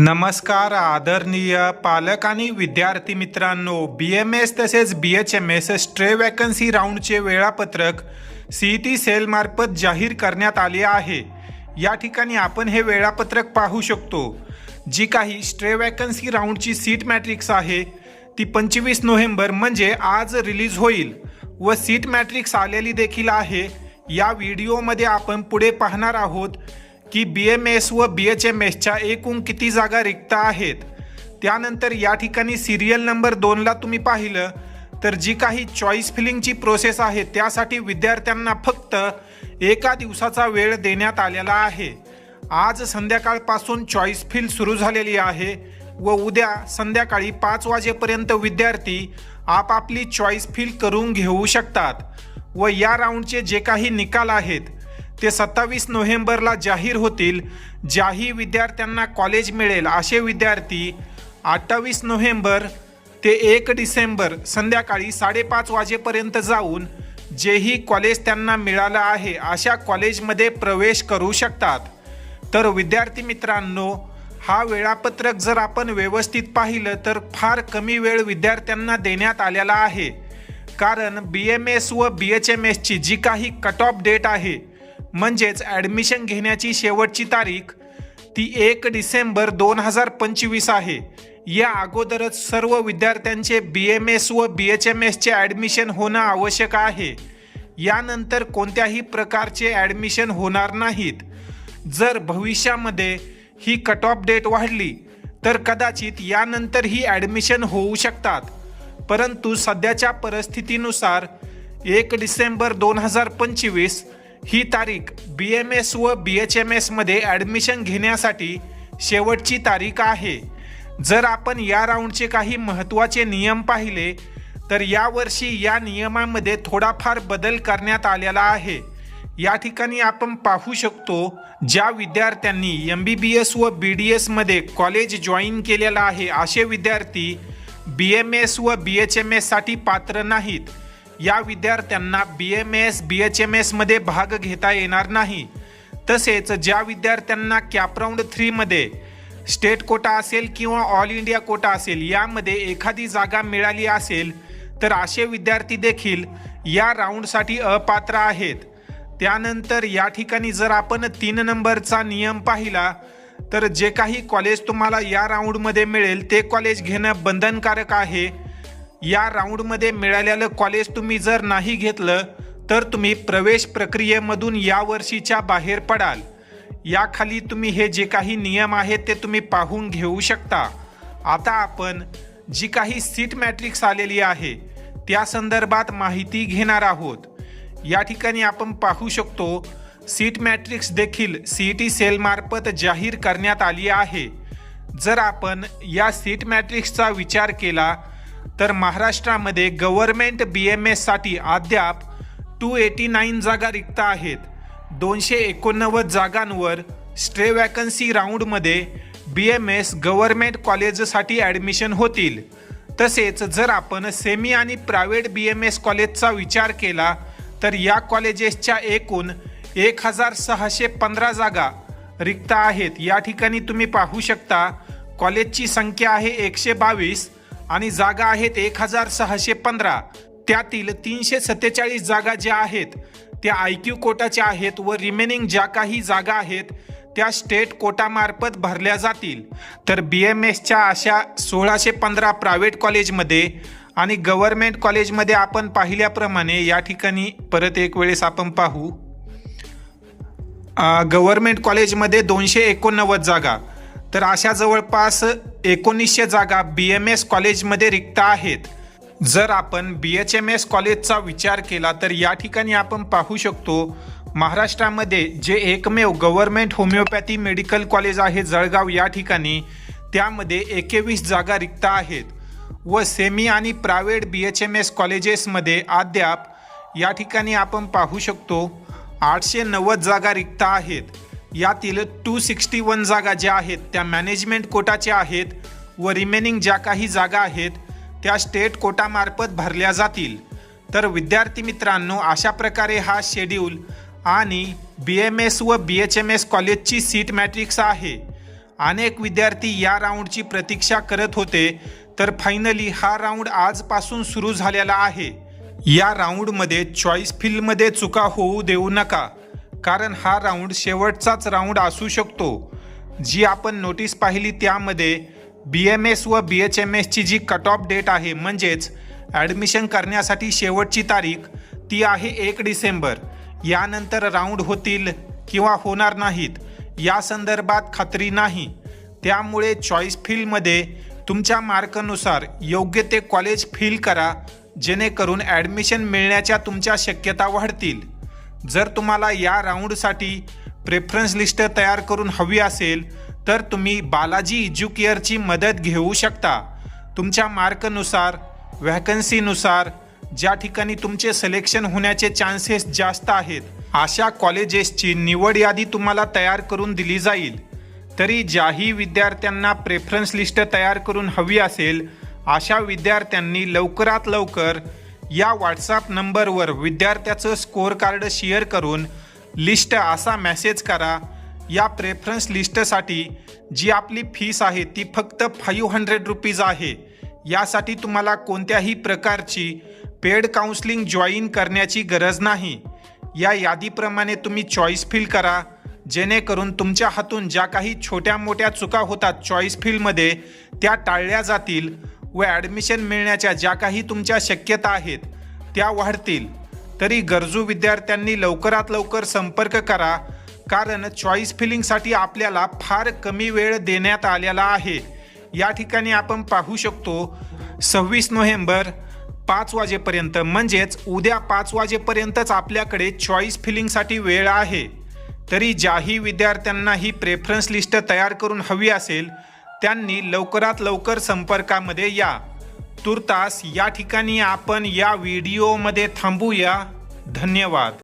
नमस्कार आदरणीय पालक आणि विद्यार्थी मित्रांनो बी एम एस तसेच B H M S stray vacancy राऊंडचे वेळापत्रक सी ई टी सेलमार्फत जाहीर करण्यात आले आहे. या ठिकाणी आपण हे वेळापत्रक पाहू शकतो. जी काही स्ट्रे वॅकन्सी राऊंडची सीट मॅट्रिक्स आहे ती पंचवीस नोव्हेंबर म्हणजे आज रिलीज होईल व सीट मॅट्रिक्स आलेली देखील आहे. या व्हिडिओमध्ये आपण पुढे पाहणार आहोत की बी एम एस व बी एच एम एसच्या एकूण किती जागा रिक्त आहेत? त्यानंतर या ठिकाणी सिरियल नंबर दोनला तुम्ही पाहिलं तर जी काही चॉईस फिलिंगची प्रोसेस आहे त्यासाठी विद्यार्थ्यांना फक्त एका दिवसाचा वेळ देण्यात आलेला आहे. आज संध्याकाळपासून चॉईस फिल सुरू झालेली आहे व उद्या संध्याकाळी पाच वाजेपर्यंत विद्यार्थी आपापली चॉईस फिल करून घेऊ शकतात व या राऊंडचे जे काही निकाल आहेत ते सत्तावीस नोव्हेंबरला जाहीर होतील ज्याही विद्यार्थ्यांना कॉलेज मिळेल असे विद्यार्थी अठ्ठावीस नोव्हेंबर ते एक डिसेंबर संध्याकाळी साडेपाच वाजेपर्यंत जाऊन जेही कॉलेज त्यांना मिळालं आहे अशा कॉलेजमध्ये प्रवेश करू शकतात. तर विद्यार्थी मित्रांनो हा वेळापत्रक जर आपण व्यवस्थित पाहिलं तर फार कमी वेळ विद्यार्थ्यांना देण्यात आलेला आहे. कारण बी एम एस व बी एच एम एसची जी काही कट ऑफ डेट आहे म्हणजेच ॲडमिशन घेण्याची शेवटची तारीख ती एक डिसेंबर दोन हजार पंचवीस आहे. या अगोदरच सर्व विद्यार्थ्यांचे बी एम एस व बी एच एम एसचे ॲडमिशन होणं आवश्यक आहे. यानंतर कोणत्याही प्रकारचे ॲडमिशन होणार नाहीत. जर भविष्यामध्ये ही कट ऑफ डेट वाढली तर कदाचित यानंतरही ॲडमिशन होऊ शकतात. परंतु सध्याच्या परिस्थितीनुसार एक डिसेंबर दोन हजार पंचवीस ही तारीख बी एम एस व बी एच एम एसमध्ये ॲडमिशन घेण्यासाठी शेवटची तारीख आहे. जर आपण या राऊंडचे काही महत्त्वाचे नियम पाहिले तर यावर्षी या नियमामध्ये थोडाफार बदल करण्यात आलेला आहे. या ठिकाणी आपण पाहू शकतो ज्या विद्यार्थ्यांनी एम बी बी एस व बी डी एसमध्ये कॉलेज जॉईन केलेलं आहे असे विद्यार्थी बी एम एस व बी एच एम एससाठी पात्र नाहीत. या विद्यार्थ्यांना B M S B H M एसमध्ये भाग घेता येणार नाही. तसेच ज्या विद्यार्थ्यांना कॅपराऊंड थ्रीमध्ये स्टेट कोटा असेल किंवा ऑल इंडिया कोटा असेल यामध्ये एखादी जागा मिळाली असेल तर असे विद्यार्थी देखील या राऊंडसाठी अपात्र आहेत. त्यानंतर या ठिकाणी जर आपण तीन नंबरचा नियम पाहिला तर जे काही कॉलेज तुम्हाला या राऊंडमध्ये मिळेल ते कॉलेज घेणं बंधनकारक आहे. या राऊंडमध्ये मिळालेलं कॉलेज तुम्ही जर नाही घेतलं तर तुम्ही प्रवेश प्रक्रियेमधून या वर्षीच्या बाहेर पडाल. याखाली तुम्ही हे जे काही नियम आहेत ते तुम्ही पाहून घेऊ शकता. आता आपण जी काही सीट मॅट्रिक्स आलेली आहे त्या संदर्भात माहिती घेणार आहोत. या ठिकाणी आपण पाहू शकतो सीट मॅट्रिक्स देखील सी ई टी सेलमार्फत जाहीर करण्यात आली आहे. जर आपण या सीट मॅट्रिक्सचा विचार केला तर महाराष्ट्रामध्ये गव्हर्मेंट बी एम एससाठी अद्याप टू एटी नाईन जागा रिक्त आहेत. दोनशे एकोणनव्वद जागांवर स्ट्रे वॅकन्सी राऊंडमध्ये बी एम एस गव्हर्मेंट कॉलेजसाठी ॲडमिशन होतील. तसेच जर आपण सेमी आणि प्रायव्हेट बी एम एस कॉलेजचा विचार केला तर या कॉलेजेसच्या एकूण एक हजार सहाशे पंधरा जागा रिक्त आहेत. या ठिकाणी तुम्ही पाहू शकता कॉलेजची संख्या आहे एकशे बावीस आणि जागा आहेत एक हजार सहाशे पंधरा. त्यातील तीनशे सत्तेचाळीस जागा ज्या आहेत त्या आय क्यू कोटाच्या आहेत व रिमेनिंग ज्या काही जागा आहेत त्या स्टेट कोटामार्फत भरल्या जातील. तर बी एम एसच्या अशा सोळाशे पंधरा प्रायव्हेट कॉलेजमध्ये आणि गव्हर्मेंट कॉलेजमध्ये आपण पाहिल्याप्रमाणे या ठिकाणी परत एक वेळेस आपण पाहू. गव्हर्मेंट कॉलेजमध्ये दोनशे एकोणनव्वद जागा. तर अशा जवळपास एकोणीसशे जागा बी एम एस कॉलेजमध्ये रिक्त आहेत. जर आपण बी एच एम एस कॉलेजचा विचार केला तर या ठिकाणी आपण पाहू शकतो महाराष्ट्रामध्ये जे एकमेव गव्हर्मेंट होमिओपॅथी मेडिकल कॉलेज आहे जळगाव या ठिकाणी त्यामध्ये एकेवीस जागा रिक्त आहेत व सेमी आणि private B H M S कॉलेजेसमध्ये अद्याप या ठिकाणी आपण पाहू शकतो आठशे नव्वद जागा रिक्त आहेत. यातील टू सिक्स्टी वन जागा ज्या आहेत त्या मॅनेजमेंट कोटाच्या आहेत व रिमेनिंग ज्या काही जागा आहेत त्या स्टेट कोटामार्फत भरल्या जातील. तर विद्यार्थी मित्रांनो अशा प्रकारे हा शेड्यूल आणि बी एम एस व बी एच एम एस कॉलेजची सीट मॅट्रिक्स आहे. अनेक विद्यार्थी या राऊंडची प्रतीक्षा करत होते तर फायनली हा राऊंड आजपासून सुरू झालेला आहे. या राऊंडमध्ये चॉईस फील्डमध्ये चुका होऊ देऊ नका. कारण हा राऊंड शेवटचाच राऊंड असू शकतो. जी आपण नोटीस पाहिली त्यामध्ये बी एम एस व बी एच एम एसची जी कट ऑफ डेट आहे म्हणजेच ॲडमिशन करण्यासाठी शेवटची तारीख ती आहे एक डिसेंबर. यानंतर राऊंड होतील किंवा होणार नाहीत या संदर्भात खात्री नाही. त्यामुळे चॉईस फील्डमध्ये तुमच्या मार्कानुसार योग्य ते कॉलेज फिल करा जेणेकरून ॲडमिशन मिळण्याच्या तुमच्या शक्यता वाढतील. जर तुम्हाला या राऊंडसाठी प्रेफरन्स लिस्ट तयार करून हवी असेल तर तुम्ही बालाजी इज्युकेअरची मदत घेऊ शकता. तुमच्या मार्कनुसार व्हॅकन्सीनुसार ज्या ठिकाणी तुमचे सिलेक्शन होण्याचे चान्सेस जास्त आहेत अशा कॉलेजेसची निवड यादी तुम्हाला तयार करून दिली जाईल. तरी ज्याही विद्यार्थ्यांना प्रेफरन्स लिस्ट तयार करून हवी असेल अशा विद्यार्थ्यांनी लवकरात लवकर या व्हॉट्सॲप नंबरवर विद्यार्थ्याचं स्कोअर कार्ड शेअर करून लिस्ट असा मेसेज करा. या प्रेफरन्स लिस्टसाठी जी आपली फीस आहे ती फक्त फाईव्ह हंड्रेड रुपीज आहे. यासाठी तुम्हाला कोणत्याही प्रकारची पेड काउन्सिलिंग जॉईन करण्याची गरज नाही. या यादीप्रमाणे तुम्ही चॉईस फिल करा. जेणेकरून तुमच्या हातून ज्या काही छोट्या मोठ्या चुका होतात चॉईस फील्डमध्ये त्या टाळल्या जातील. व ॲडमिशन मिळण्याच्या ज्या काही तुमच्या शक्यता आहेत त्या वाढतील. तरी गरजू विद्यार्थ्यांनी लवकरात लवकर संपर्क करा कारण चॉईस फिलिंगसाठी आपल्याला फार कमी वेळ देण्यात आलेला आहे. या ठिकाणी आपण पाहू शकतो सव्वीस नोव्हेंबर पाच वाजेपर्यंत म्हणजेच उद्या पाच वाजेपर्यंतच आपल्याकडे चॉईस फिलिंगसाठी वेळ आहे. तरी ज्याही विद्यार्थ्यांना ही प्रेफरन्स लिस्ट तयार करून हवी असेल त्यांनी लवकरात लवकर संपर्कामध्ये या. तुर्तास या ठिकाणी आपण या व्हिडिओमध्ये थांबूया. धन्यवाद.